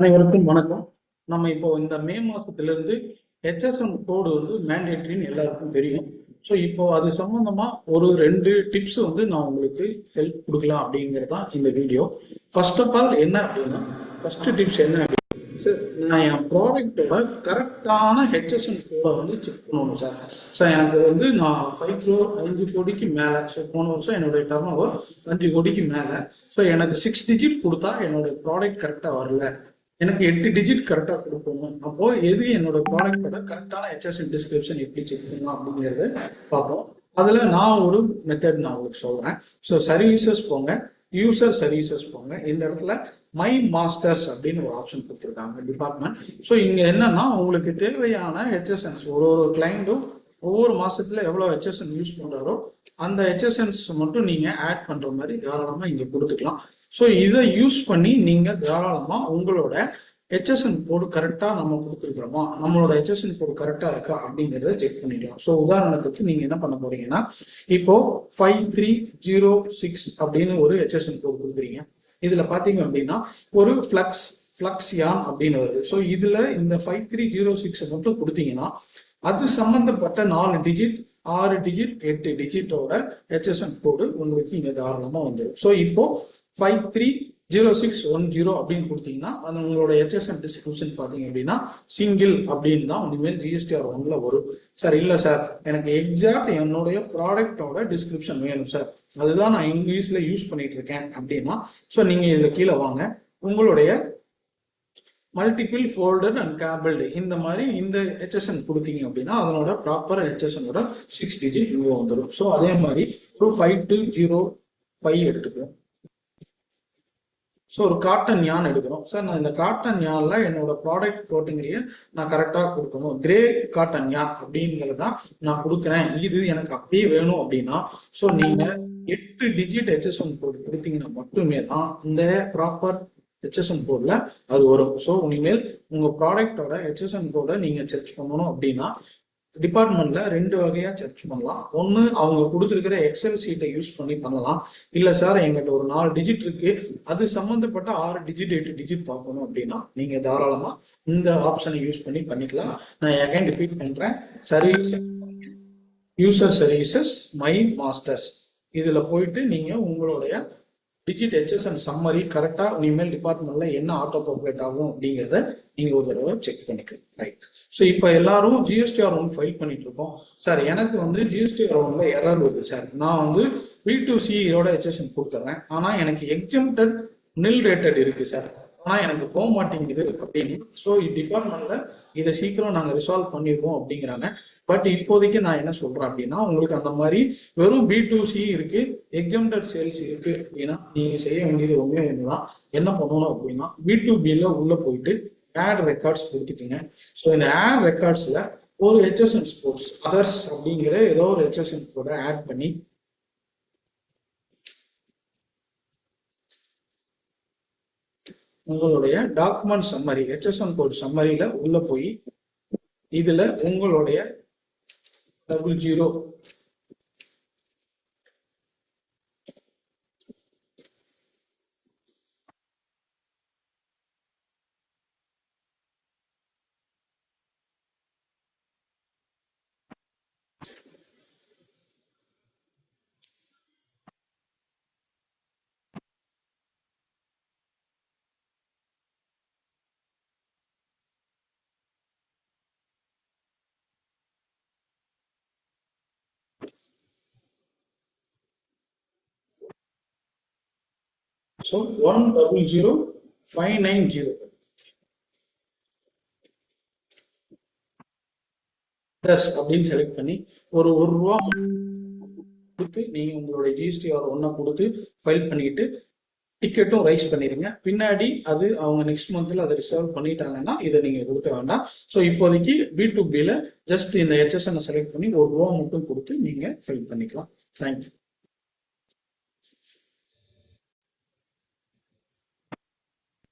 அனைவருக்கும் வணக்கம். நம்ம இப்போ இந்த மே மாசத்துல இருந்து ஹெச்எஸ்எம் கோடு வந்து மேண்டேட்ரின்னு எல்லாருக்கும் தெரியும். ஸோ இப்போ அது சம்பந்தமா ஒரு ரெண்டு டிப்ஸ் வந்து நான் உங்களுக்கு ஹெல்ப் கொடுக்கலாம் அப்படிங்கிறது தான் இந்த வீடியோ ஃபர்ஸ்ட் ஆஃப் ஆல் என்ன அப்படின்னா ஃபர்ஸ்ட் டிப்ஸ் என்ன அப்படின்னா சார் நான் என் ப்ராடக்டோட கரெக்டான ஹெச்எஸ்எம் கோடை வந்து செக் பண்ணணும் சார் சார் எனக்கு வந்து நான் ஃபைவ் க்ரோ அஞ்சு கோடிக்கு மேலே. ஸோ போன வருஷம் என்னுடைய டர்ன் ஓவர் அஞ்சு கோடிக்கு மேலே. ஸோ எனக்கு சிக்ஸ் டிஜிட் கொடுத்தா என்னோட ப்ராடக்ட் கரெக்டாக வரல. எனக்கு எட்டு டிஜிட் கரெக்டாக கொடுக்கணும். அப்போ எது என்னோட ப்ராடக்டோட கரெக்டான ஹெச்எஸ்என் டிஸ்கிரிப்ஷன் எப்படி செக் பண்ணலாம் அப்படிங்கிறத பார்ப்போம். அதில் நான் ஒரு மெத்தட் நான் உங்களுக்கு சொல்கிறேன் ஸோ சர்வீசஸ் போங்க. யூசர் சர்வீசஸ் போங்க. இந்த இடத்துல மை மாஸ்டர்ஸ் அப்படின்னு ஒரு ஆப்ஷன் கொடுத்துருக்காங்க டிபார்ட்மெண்ட் ஸோ இங்கே என்னன்னா உங்களுக்கு தேவையான ஹெச்எஸ்என்ஸ் ஒரு ஒரு கிளைண்ட்டும் ஒவ்வொரு மாசத்துல எவ்வளோ ஹெச்எஸ்என் யூஸ் பண்ணுறாரோ அந்த ஹெச்எஸ்என்ஸ் மட்டும் நீங்கள் ஆட் பண்ணுற மாதிரி தாராளமாக இங்கே கொடுத்துக்கலாம். ஸோ இதை யூஸ் பண்ணி நீங்கள் தாராளமாக உங்களோட ஹெச்எஸ்என் கோடு கரெக்டாக நம்ம கொடுத்துருக்குறோமா? நம்மளோட ஹெச்எஸ்என் கோடு கரெக்டாக இருக்கா அப்படிங்கிறத செக் பண்ணிக்கலாம் ஸோ உதாரணத்துக்கு நீங்கள் என்ன பண்ண போறீங்கன்னா இப்போ ஃபைவ் த்ரீ ஜீரோ சிக்ஸ் அப்படின்னு ஒரு ஹெச்எஸ்என் கோடு கொடுக்குறீங்க. இதில் பார்த்தீங்க அப்படின்னா ஒரு ஃப்ளக்ஸ் ஃப்ளக்ஸியான் அப்படின்னு வருது. ஸோ இதில் இந்த ஃபைவ் த்ரீ ஜீரோ சிக்ஸ் மட்டும் கொடுத்தீங்கன்னா அது சம்மந்தப்பட்ட நாலு டிஜிட் ஆறு டிஜிட் எட்டு டிஜிட்டோட ஹெச்எஸ்என் கோடு உங்களுக்கு இங்கே தாராளமாக வந்துடும் ஸோ இப்போ five three zero six one zero அப்படின்னு கொடுத்தீங்கன்னா அது உங்களோட ஹெச்எஸ்என் டிஸ்கிரிப்ஷன் பார்த்தீங்க அப்படின்னா சிங்கிள் அப்படின்னு தான் இனிமேல் ஜிஎஸ்டிஆர் ஒன்ல வரும். சார் இல்லை சார். எனக்கு எக்ஸாக்ட் என்னுடைய ப்ராடக்டோட டிஸ்கிரிப்ஷன் வேணும் சார். அதுதான் நான் இங்கிலீஷில் யூஸ் பண்ணிட்டு இருக்கேன் அப்படின்னா ஸோ நீங்கள் இதில் கீழே வாங்க. உங்களுடைய மல்டிபிள் ஃபோல்டர் அண்ட் கேபிள்டு இந்த மாதிரி இந்த ஹெச்எஸ்என் கொடுத்தீங்க அப்படின்னா அதனோட ப்ராப்பர் ஹெச்எஸ்எனோட சிக்ஸ் டிஜிட் இங்கே வந்துடும் ஸோ அதே மாதிரி ஒரு ஃபைவ் டூ ஜீரோ ஃபைவ் எடுத்துக்கிறோம் ஸோ ஒரு காட்டன் யான் எடுக்கிறோம். சார் நான் இந்த காட்டன் யானில் என்னோட ப்ராடக்ட் கோட்டுங்கிறிய நான் கரெக்டாக கொடுக்கணும். கிரே காட்டன் யான் அப்படிங்கிறத நான் கொடுக்குறேன். இது எனக்கு அப்படியே வேணும் அப்படின்னா ஸோ நீங்கள் எட்டு டிஜிட் ஹெச்எஸ்எம் போர்டு கொடுத்தீங்கன்னா மட்டுமே தான் இந்த ப்ராப்பர் ஹெச்எஸ்எம் கோடில் அது வரும். ஸோ இனிமேல் உங்கள் ப்ராடக்டோட ஹெச்எஸ்எம் கோடை நீங்கள் சர்ச் பண்ணணும் அப்படின்னா டிபார்ட்மெண்ட்ல ரெண்டு வகையா சர்ச் பண்ணலாம். ஒன்று அவங்க கொடுத்துருக்கிற எக்ஸல் சீட்டை யூஸ் பண்ணி பண்ணலாம். இல்லை சார் எங்கிட்ட ஒரு நாலு டிஜிட் இருக்கு. அது சம்மந்தப்பட்ட ஆறு டிஜிட் எட்டு டிஜிட் பார்க்கணும் அப்படின்னா நீங்க தாராளமா இந்த ஆப்ஷனை யூஸ் பண்ணி பண்ணிக்கலாம். நான் எகைன் ரிப்பீட் பண்றேன். Service user services my masters இதுல போயிட்டு நீங்க உங்களுடைய டிஜிட் ஹெச்எஸ்என் சம்மரி கரெக்டாக இனிமேல் டிபார்ட்மெண்ட்ல என்ன ஆட்டோ பாப்புலேட் ஆகும் அப்படிங்கிறத நீங்கள் ஒரு தடவை செக் பண்ணிக்கலாம் ரைட் ஸோ இப்போ எல்லாரும் ஜிஎஸ்டிஆர் ஒன் ஃபைல் பண்ணிட்டு இருக்கோம். சார் எனக்கு வந்து ஜிஎஸ்டிஆர் ஒன்ல எரர் வருது சார் நான் வந்து வி டு சிஇரோட ஹெச்எஸ்என் கொடுத்துறேன். ஆனால் எனக்கு எக்ஸம்டட் நில் ரேட்டட் இருக்கு சார் ஆனால் எனக்கு போக மாட்டேங்குது அப்படின்னு. ஸோ டிபார்ட்மெண்ட்ல இதை சீக்கிரம் நாங்கள் ரிசால்வ் பண்ணிடுவோம் அப்படிங்கிறாங்க. பட் இப்போதைக்கு நான் என்ன சொல்றேன் அப்படின்னா உங்களுக்கு அந்த மாதிரி வெறும் பி டூ சி இருக்கு எக்ஸாம்டட் சேல்ஸ் இருக்கு அப்படின்னா நீங்க செய்ய வேண்டியது ஒன்றே ஒண்ணுதான். என்ன பண்ணணும் அப்படின்னா பி டூ பில உள்ள போயிட்டு ஆட் ரெக்கார்ட்ஸ் கொடுத்துக்கோங்க. ஸோ இந்த ஆட் ரெக்கார்ட்ஸ்ல ஒரு ஹெச்எஸ்என் ஸ்போர்ட்ஸ் அதர்ஸ் அப்படிங்கிற ஏதோ ஒரு ஹெச்எஸ்என் கூட ஆட் பண்ணி உங்களுடைய டாக்குமெண்ட் சம்மரி ஹெச்எஸ்என் கோட் சம்மரியில உள்ள போய் இதுல உங்களுடைய double zero so one double zero five nine zero address அப்படின்னு செலக்ட் பண்ணி ஒரு ஒரு ரூபா கொடுத்து நீங்கள் உங்களுடைய ஜிஎஸ்டி ஆர் ஒன்றை கொடுத்து ஃபைல் பண்ணிட்டு டிக்கெட்டும் ரைஸ் பண்ணிடுங்க பின்னாடி அது அவங்க நெக்ஸ்ட் மந்த்தில் அதை ரிசர்வ் பண்ணிட்டாங்கன்னா இதை நீங்கள் கொடுக்க வேண்டாம். ஸோ இப்போதைக்கு பி டு பியில் ஜஸ்ட் இந்த ஹெச்எஸ்என்னை செலக்ட் பண்ணி ஒரு ரூபா மட்டும் கொடுத்து நீங்கள் ஃபைல் பண்ணிக்கலாம். தேங்க்யூ